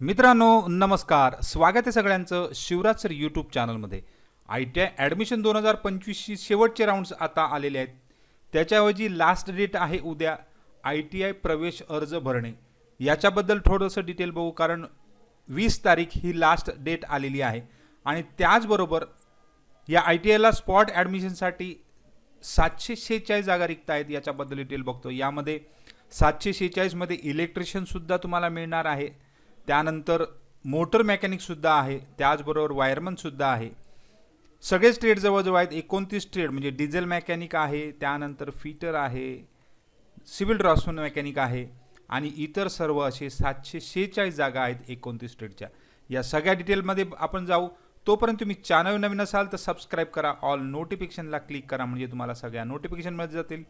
मित्रांनो नमस्कार. स्वागत आहे सगळ्यांचं शिवराज सर यूट्यूब चॅनलमध्ये आय टी आय ॲडमिशन दोन हजार पंचवीसची शेवटचे राऊंड्स आता आलेले आहेत. त्याच्याऐवजी लास्ट डेट आहे उद्या. आय टी आय प्रवेश अर्ज भरणे. याच्याबद्दल थोडंसं डिटेल बघू कारण वीस तारीख ही लास्ट डेट आलेली आहे. आणि त्याचबरोबर या आय टी आयला स्पॉट ॲडमिशनसाठी सातशे शेहेचाळीस जागा रिक्त आहेत याच्याबद्दल डिटेल बघतो. यामध्ये सातशे शेहेचाळीसमध्ये इलेक्ट्रिशियनसुद्धा तुम्हाला मिळणार आहे. त्यानंतर मोटर मेकॅनिकसुद्धा आहे त्याचबरोबर वायरमनसुद्धा आहे. सगळेच ट्रेड जवळजवळ आहेत. एकोणतीस ट्रेड म्हणजे डिझेल मेकॅनिक आहे त्यानंतर फिटर आहे सिव्हिल ड्रॉसमन मेकॅनिक आहे आणि इतर सर्व असे सातशे शेहेचाळीस जागा आहेत एकोणतीस ट्रेडच्या. या सगळ्या डिटेलमध्ये आपण जाऊ. तोपर्यंत तुम्ही चॅनल नवीन असाल तर सबस्क्राईब करा ऑल नोटिफिकेशनला क्लिक करा म्हणजे तुम्हाला सगळ्या नोटिफिकेशन मिळत जातील.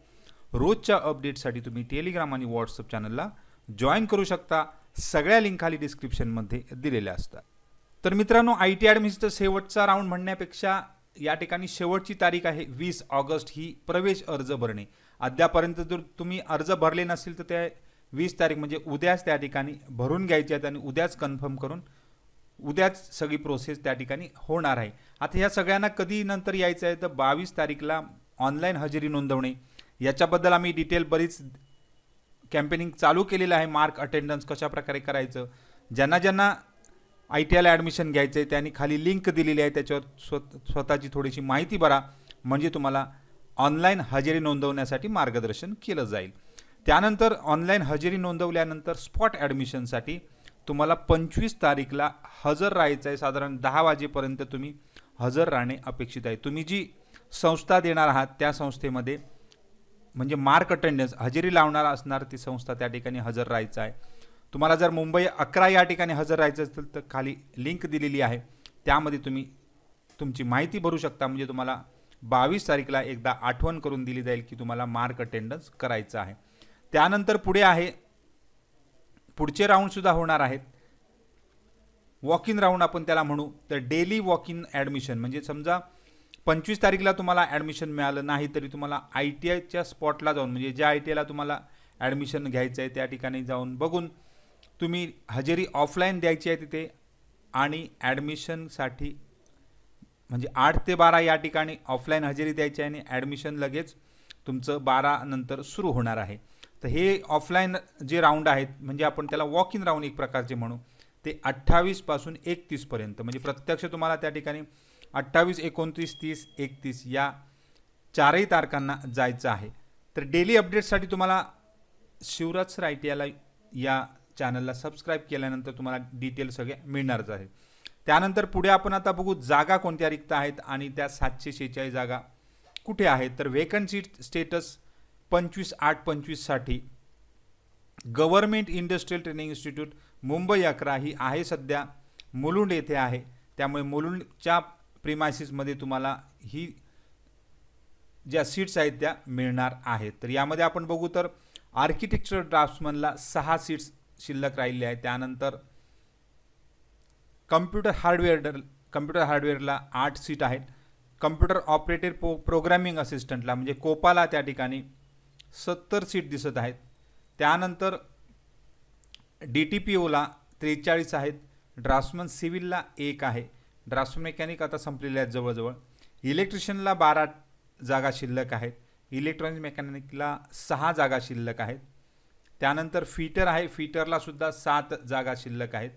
रोजच्या अपडेटसाठी तुम्ही टेलिग्राम आणि व्हॉट्सअप चॅनलला जॉईन करू शकता. सगळ्या लिंक खाली डिस्क्रिप्शनमध्ये दिलेल्या असतात. तर मित्रांनो आय टी ॲडमिशनचा शेवटचा राऊंड म्हणण्यापेक्षा या ठिकाणी शेवटची तारीख आहे वीस ऑगस्ट. ही प्रवेश अर्ज भरणे. अद्यापर्यंत जर तुम्ही अर्ज भरले नसेल तर त्या वीस तारीख म्हणजे उद्याच त्या ठिकाणी भरून घ्यायचे आहेत आणि उद्याच कन्फर्म करून उद्याच सगळी प्रोसेस त्या ठिकाणी होणार आहे. आता ह्या सगळ्यांना कधी नंतर यायचं आहे? तर बावीस तारीखला ऑनलाईन हजेरी नोंदवणे. याच्याबद्दल आम्ही डिटेल बरीच कॅम्पेनिंग चालू केलेलं आहे. मार्क अटेंडन्स कशा प्रकारे करायचं? ज्यांना ज्यांना आय टी आयला ॲडमिशन घ्यायचं आहे त्यांनी खाली लिंक दिलेली आहे. त्याच्यावर स्व स्वतःची थोडीशी माहिती भरा. म्हणजे तुम्हाला ऑनलाईन हजेरी नोंदवण्यासाठी मार्गदर्शन केलं जाईल. त्यानंतर ऑनलाईन हजेरी नोंदवल्यानंतर स्पॉट ॲडमिशनसाठी तुम्हाला पंचवीस तारीखला हजर राहायचं आहे. साधारण दहा वाजेपर्यंत तुम्ही हजर राहणे अपेक्षित आहे. तुम्ही जी संस्था देणार आहात त्या संस्थेमध्ये म्हणजे मार्क अटेंडन्स हजेरी लावणारा असणार ती संस्था त्या ठिकाणी हजर राहायचं आहे. तुम्हाला जर मुंबई अकरा या ठिकाणी हजर राहायचं असेल तर खाली लिंक दिलेली आहे. त्यामध्ये तुम्ही तुमची माहिती भरू शकता. म्हणजे तुम्हाला बावीस तारीखला एकदा आठवण करून दिली जाईल की तुम्हाला मार्क अटेंडन्स करायचं आहे. त्यानंतर पुढे आहे पुढचे राऊंडसुद्धा होणार आहेत. वॉक इन राऊंड आपण त्याला म्हणू. तर डेली वॉक इन ॲडमिशन म्हणजे समजा पंचवीस तारीखला तुम्हाला ॲडमिशन मिळालं नाही तरी तुम्हाला आय टी आयच्या स्पॉटला जाऊन म्हणजे ज्या आय टी आयला तुम्हाला ॲडमिशन घ्यायचं आहे त्या ठिकाणी जाऊन बघून तुम्ही हजेरी ऑफलाईन द्यायची आहे तिथे आणि ॲडमिशनसाठी म्हणजे आठ ते बारा या ठिकाणी ऑफलाईन हजेरी द्यायची आहे आणि ॲडमिशन लगेच तुमचं बारा नंतर सुरू होणार आहे. तर हे ऑफलाईन जे राऊंड आहेत म्हणजे आपण त्याला वॉक इन राऊंड एक प्रकारचे म्हणू ते अठ्ठावीसपासून एकतीसपर्यंत म्हणजे प्रत्यक्ष तुम्हाला त्या ठिकाणी अठ्ठावीस एकोणतीस तीस एकतीस या चारही तारखांना जायचं आहे. तर डेली अपडेटसाठी तुम्हाला शिवराज सर याला या चॅनलला सबस्क्राईब केल्यानंतर तुम्हाला डिटेल सगळे मिळणारच आहे. त्यानंतर पुढे आपण आता बघू जागा कोणत्या रिक्त आहेत आणि त्या सातशे शेहेचाळीस जागा कुठे आहेत. तर व्हेकन्सी स्टेटस पंचवीस आठ पंचवीससाठी government industrial training institute Mumbai अकरा ही आहे सध्या. मुलुंड येथे आहे. त्यामुळे मुलुंडच्या प्रिमायसिसमध्ये तुम्हाला ही ज्या सीट्स आहेत त्या मिळणार आहेत. तर यामध्ये आपण बघू तर आर्किटेक्चर ड्राफ्ट्समनला सहा सीट्स शिल्लक राहिलेल्या आहेत. त्यानंतर कम्प्युटर हार्डवेअर कम्प्युटर हार्डवेअरला आठ सीट आहेत. कम्प्युटर ऑपरेटर प्रो प्रोग्रॅमिंग असिस्टंटला म्हणजे कोपाला त्या ठिकाणी सत्तर सीट दिसत आहेत. त्यानंतर डी टी पी ओला त्रेचाळीस आहेत. ड्राफ्ट्समन सिव्हिलला एक आहे. ड्राफ्ट मेकॅनिक आता संपलेले आहेत जवळजवळ. इलेक्ट्रिशियनला बारा जागा शिल्लक आहेत. इलेक्ट्रॉनिक मेकॅनिकला सहा जागा शिल्लक आहेत. त्यानंतर फिटर आहे. फिटरला सुद्धा सात जागा शिल्लक आहेत.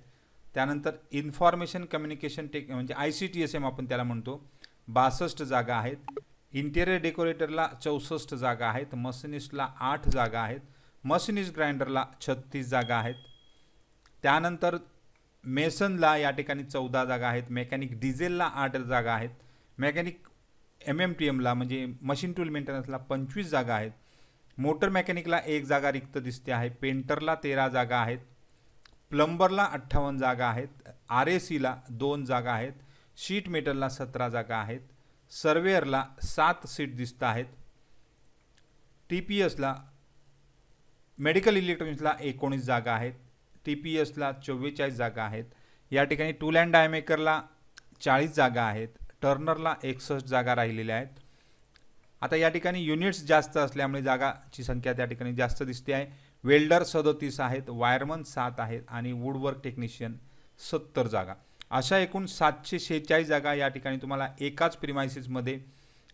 त्यानंतर इन्फॉर्मेशन कम्युनिकेशन टेक म्हणजे I C T S M आपण त्याला म्हणतो बासष्ट जागा आहेत. इंटेरियर डेकोरेटरला चौसष्ट जागा आहेत. मशिनिस्टला आठ जागा आहेत. मशिनिस्ट ग्राइंडरला छत्तीस जागा आहेत. त्यानंतर मेसनला या ठिकाणी चौदा जागा आहेत मेकॅनिक डिझेलला आठ जागा आहेत मेकॅनिक एम एम टी एमला म्हणजे मशीन टूल मेंटेनन्सला पंचवीस जागा आहेत मोटर मेकॅनिकला एक जागा रिक्त दिसते आहे पेंटरला तेरा जागा आहेत प्लंबरला अठ्ठावन्न जागा आहेत आर ए सीला दोन जागा आहेत शीट मेटलला सतरा जागा आहेत सर्वेअरला सात सीट दिसत आहेत टी पी एसला मेडिकल इलेक्ट्रॉनिक्सला एकोणीस जागा आहेत टी पी एसला चव्वेचाळीस जागा आहेत. या ठिकाणी टूल अँड डायमेकरला चाळीस जागा आहेत. टर्नरला एकसष्ट जागा राहिलेल्या आहेत. आता या ठिकाणी युनिट्स जास्त असल्यामुळे जागाची संख्या त्या ठिकाणी जास्त दिसते आहे. वेल्डर सदोतीस आहेत वायरमन सात आहेत आणि वुडवर्क टेक्निशियन सत्तर जागा. अशा एकूण सातशे शेहेचाळीस जागा या ठिकाणी तुम्हाला एकाच प्रिमायसिसमध्ये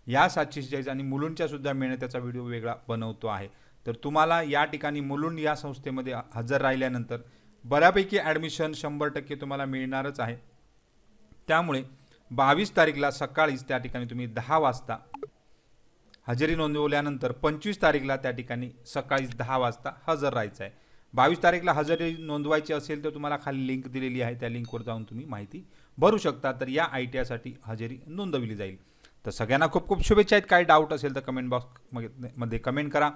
या सातशे शेहेचाळीस आणि मुलुंडच्यासुद्धा मिळण्याचा व्हिडिओ वेगळा बनवतो आहे. तर तुम्हाला या ठिकाणी मुलुंड या संस्थेमध्ये हजर राहिल्यानंतर बऱ्यापैकी ॲडमिशन शंभर टक्के तुम्हाला मिळणारच आहे. त्यामुळे बावीस तारीखला सकाळीच त्या ठिकाणी तुम्ही दहा वाजता हजेरी नोंदवल्यानंतर पंचवीस तारीखला त्या ठिकाणी सकाळीच दहा वाजता हजर राहायचं आहे. बावीस तारीखला हजेरी नोंदवायची असेल तर तुम्हाला खाली लिंक दिलेली आहे. त्या लिंकवर जाऊन तुम्ही माहिती भरू शकता. तर या आय टी आयसाठी हजेरी नोंदवली जाईल. तर सगळ्यांना खूप खूप शुभेच्छा आहेत. काही डाऊट असेल तर कमेंट बॉक्समध्ये कमेंट करा.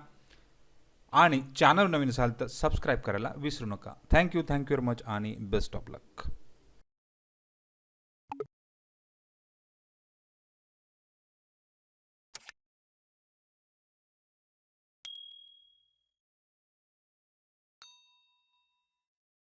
आणि चॅनल नवीन असाल तर सबस्क्राईब करायला विसरू नका. Thank you thank you very much आणि बेस्ट ऑफ लक